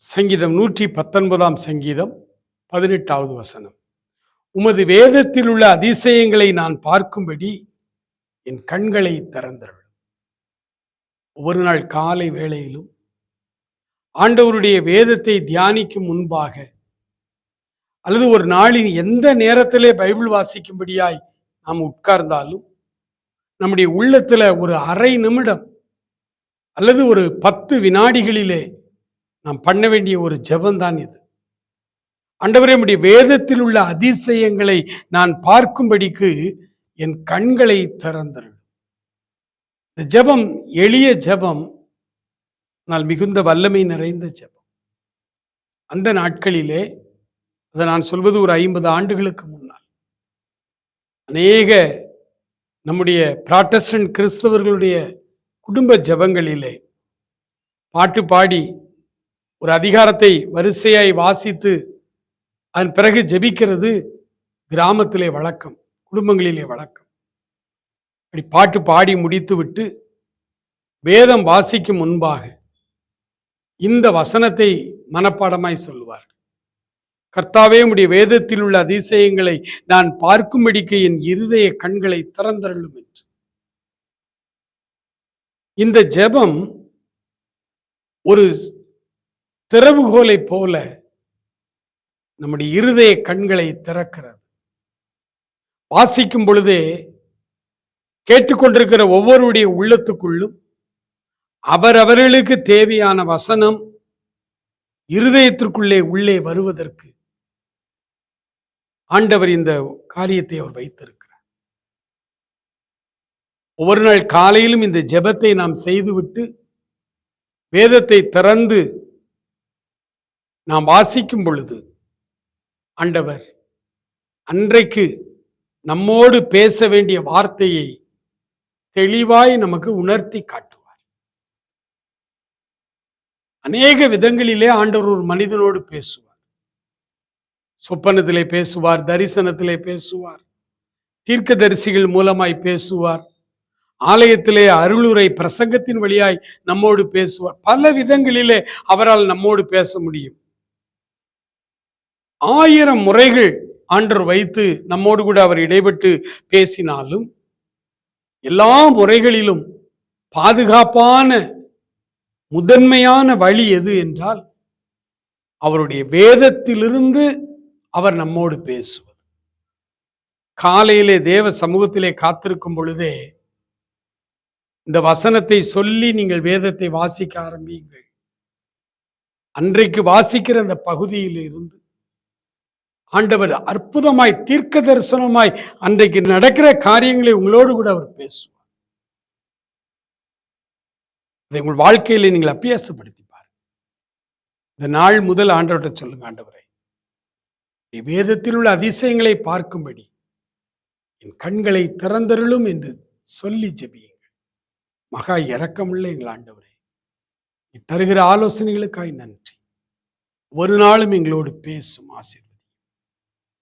சங்கீதம் நூற்றி பத்தொன்பதாம் சங்கீதம் பதினெட்டாவது வசனம். உமது வேதத்தில் உள்ள அதிசயங்களை நான் பார்க்கும்படி என் கண்களை திறந்தருள். ஒவ்வொரு நாள் காலை வேளையிலும் ஆண்டவருடைய வேதத்தை தியானிக்கும் முன்பாக அல்லது ஒரு நாளின் எந்த நேரத்திலே பைபிள் வாசிக்கும்படியாய் நாம் உட்கார்ந்தாலும் நம்முடைய உள்ளத்துல ஒரு அரை நிமிடம் அல்லது ஒரு பத்து வினாடிகளிலே நாம் பண்ண வேண்டிய ஒரு ஜெபம்தான் இது. ஆண்டவரே நம்முடைய வேதத்தில் உள்ள அதிசயங்களை நான் பார்க்கும்படிக்கு என் கண்களை திறந்தருள். இந்த ஜெபம் எளிய ஜெபம் ஆனால் மிகுந்த வல்லமை நிறைந்த ஜெபம். அந்த நாட்களிலே அதை நான் சொல்வது ஒரு ஐம்பது ஆண்டுகளுக்கு முன்னால் அநேக நம்முடைய பிராட்டஸ்டன்ட் கிறிஸ்தவர்களுடைய குடும்ப ஜெபங்களிலே பாட்டு பாடி ஒரு அதிகாரத்தை வரிசையாய் வாசித்து அதன் பிறகு ஜெபிக்கிறது கிராமத்திலே வழக்கம் குடும்பங்களிலே வழக்கம். அப்படி பாட்டு பாடி முடித்துவிட்டு வேதம் வாசிக்கும் முன்பாக இந்த வசனத்தை மனப்பாடமாய் சொல்லுவார் கர்த்தாவே உடைய வேதத்தில் உள்ள அதிசயங்களை நான் பார்க்கும்படிக்கு என் இருதய கண்களை திறந்தருளும் என்று. இந்த ஜெபம் ஒரு திறவுகோலை போல நம்முடைய இருதய கண்களை திறக்கிறது. வாசிக்கும் பொழுதே கேட்டுக்கொண்டிருக்கிற ஒவ்வொருடைய உள்ளத்துக்குள்ளும் அவரவர்களுக்கு தேவையான வசனம் இருதயத்திற்குள்ளே உள்ளே வருவதற்கு ஆண்டவர் இந்த காரியத்தை அவர் வைத்திருக்கிறார். ஒவ்வொரு நாள் காலையிலும் இந்த ஜெபத்தை நாம் செய்துவிட்டு வேதத்தை திறந்து நாம் வாசிக்கும் பொழுது ஆண்டவர் அன்றைக்கு நம்மோடு பேச வேண்டிய வார்த்தையை தெளிவாய் நமக்கு உணர்த்தி காட்டுவார். அநேக விதங்களிலே ஆண்டவர் ஒரு மனிதனோடு பேசுவார். சொப்பனத்திலே பேசுவார் தரிசனத்திலே பேசுவார் தீர்க்கதரிசிகள் மூலமாய் பேசுவார் ஆலயத்திலே அருளுரை பிரசங்கத்தின் வழியாய் நம்மோடு பேசுவார். பல விதங்களிலே அவரால் நம்மோடு பேச முடியும். ஆயிரம் முறைகள் ஆண்டர் வைத்து நம்மோடு கூட அவர் இடைப்பட்டு பேசினாலும் எல்லா முறைகளிலும் பாதுகாப்பான முதன்மையான வழி எது என்றால் அவருடைய வேதத்திலிருந்து அவர் நம்மோடு பேசுவது. காலையிலே தேவ சமூகத்திலே காத்திருக்கும் பொழுதே இந்த வசனத்தை சொல்லி நீங்கள் வேதத்தை வாசிக்க ஆரம்பியுங்கள். அன்றைக்கு வாசிக்கிற அந்த பகுதியில் இருந்து ஆண்டவர் அற்புதமாய் தீர்க்க தரிசனமாய் அன்றைக்கு நடக்கிற காரியங்களை உங்களோடு கூட அவர் பேசுவார். அதை உங்கள் வாழ்க்கையில நீங்கள் அபியாசப்படுத்தி பாருங்க இந்த நாள் முதல் ஆண்டவர்கிட்ட சொல்லுங்க ஆண்டவரை நீ வேதத்தில் உள்ள அதிசயங்களை பார்க்கும்படி என் கண்களை திறந்தருளும் என்று சொல்லி ஜெபியுங்கள். மகா இரக்கமுள்ள எங்கள் ஆண்டவரே நீ தருகிற ஆலோசனைகளுக்காய் நன்றி. ஒரு நாளும் எங்களோடு பேசும் ஆசிரியர்